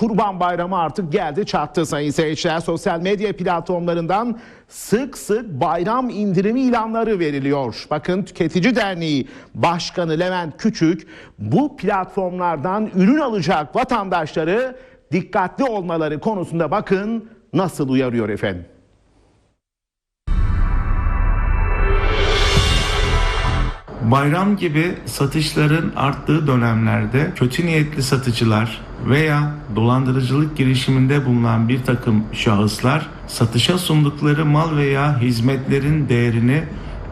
Kurban Bayramı artık geldi çattı sayın seyirciler. Sosyal medya platformlarından sık sık bayram indirimi ilanları veriliyor. Bakın Tüketici Derneği Başkanı Levent Küçük bu platformlardan ürün alacak vatandaşları dikkatli olmaları konusunda bakın nasıl uyarıyor efendim. Bayram gibi satışların arttığı dönemlerde kötü niyetli satıcılar veya dolandırıcılık girişiminde bulunan bir takım şahıslar satışa sundukları mal veya hizmetlerin değerini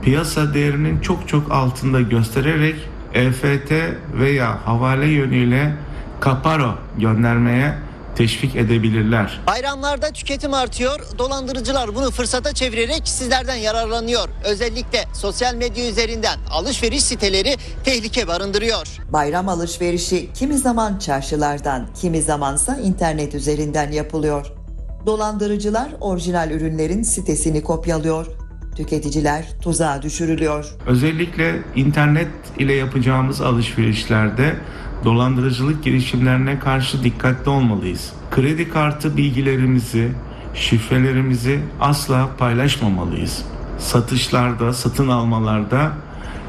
piyasa değerinin çok çok altında göstererek EFT veya havale yönüyle kaparo göndermeye teşvik edebilirler. Bayramlarda tüketim artıyor. Dolandırıcılar bunu fırsata çevirerek sizlerden yararlanıyor. Özellikle sosyal medya üzerinden alışveriş siteleri tehlike barındırıyor. Bayram alışverişi kimi zaman çarşılardan, kimi zamansa internet üzerinden yapılıyor. Dolandırıcılar orijinal ürünlerin sitesini kopyalıyor. Tüketiciler tuzağa düşürülüyor. Özellikle internet ile yapacağımız alışverişlerde dolandırıcılık girişimlerine karşı dikkatli olmalıyız. Kredi kartı bilgilerimizi, şifrelerimizi asla paylaşmamalıyız. Satışlarda, satın almalarda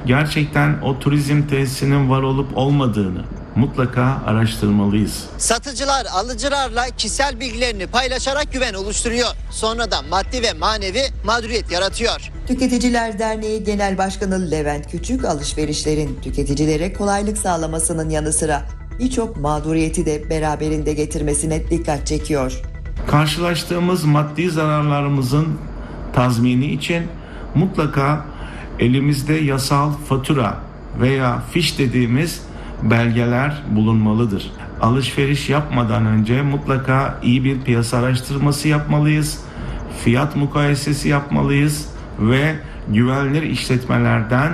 gerçekten o turizm tesisinin var olup olmadığını mutlaka araştırmalıyız. Satıcılar alıcılarla kişisel bilgilerini paylaşarak güven oluşturuyor. Sonra da maddi ve manevi mağduriyet yaratıyor. Tüketiciler Derneği Genel Başkanı Levent Küçük alışverişlerin tüketicilere kolaylık sağlamasının yanı sıra birçok mağduriyeti de beraberinde getirmesine dikkat çekiyor. karşılaştığımız maddi zararlarımızın tazmini için mutlaka elimizde yasal fatura veya fiş dediğimiz belgeler bulunmalıdır. Alışveriş yapmadan önce mutlaka iyi bir piyasa araştırması yapmalıyız. Fiyat mukayesesi yapmalıyız ve güvenilir işletmelerden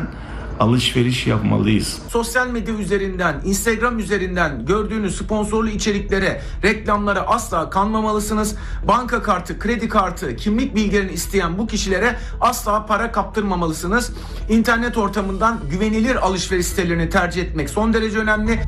alışveriş yapmalıyız. sosyal medya üzerinden, Instagram üzerinden gördüğünüz sponsorlu içeriklere, reklamlara asla kanmamalısınız. Banka kartı, kredi kartı, kimlik bilgilerini isteyen bu kişilere asla para kaptırmamalısınız. İnternet ortamından güvenilir alışveriş sitelerini tercih etmek son derece önemli.